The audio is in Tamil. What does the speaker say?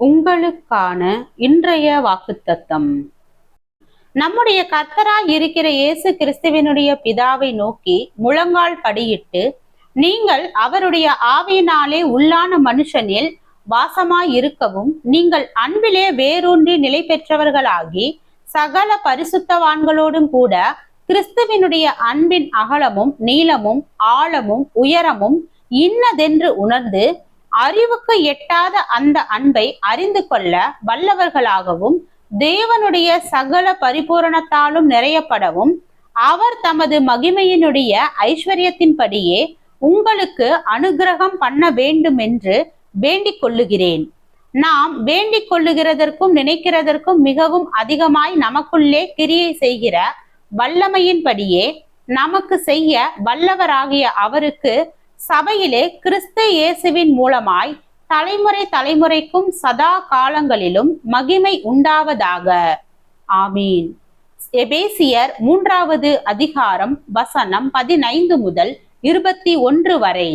உங்களுக்கான இன்றைய வாக்குத்தத்தம். நம்முடைய கர்த்தராய் இருக்கிற இயேசு கிறிஸ்துவனுடைய பிதாவை நோக்கி முழங்கால் படியிட்டு நீங்கள் அவருடைய ஆவியினாலே உள்ளான மனுஷனில் வாசமாய் இருக்கவும் நீங்கள் அன்பிலே வேரூன்றி நிலை பெற்றவர்களாகி சகல பரிசுத்தவான்களோடும் கூட கிறிஸ்துவினுடைய அன்பின் அகலமும் நீளமும் ஆழமும் உயரமும் இன்னதென்று உணர்ந்து அறிவுக்கு எட்டாத அந்த அன்பை அறிந்து கொள்ள வல்லவர்களாகவும் தேவனுடைய சகல பரிபூரணத்தாலும் நிறையப்படவும் அவர் தமது மகிமையினுடைய ஐஸ்வர்யத்தின்படியே உங்களுக்கு அனுகிரகம் பண்ண வேண்டும் என்று வேண்டிக் கொள்ளுகிறேன். நாம் வேண்டிக் கொள்ளுகிறதற்கும் நினைக்கிறதற்கும் மிகவும் அதிகமாய் நமக்குள்ளே கிரியை செய்கிற வல்லமையின்படியே நமக்கு செய்ய வல்லவராகிய அவருக்கு சபையிலே கிறிஸ்து இயேசுவின் மூலமாய் தலைமுறை தலைமுறைக்கும் சதா காலங்களிலும் மகிமை உண்டாவதாக. ஆமீன். எபேசியர் மூன்றாவது அதிகாரம் வசனம் பதினைந்து முதல் இருபத்தி ஒன்று வரை.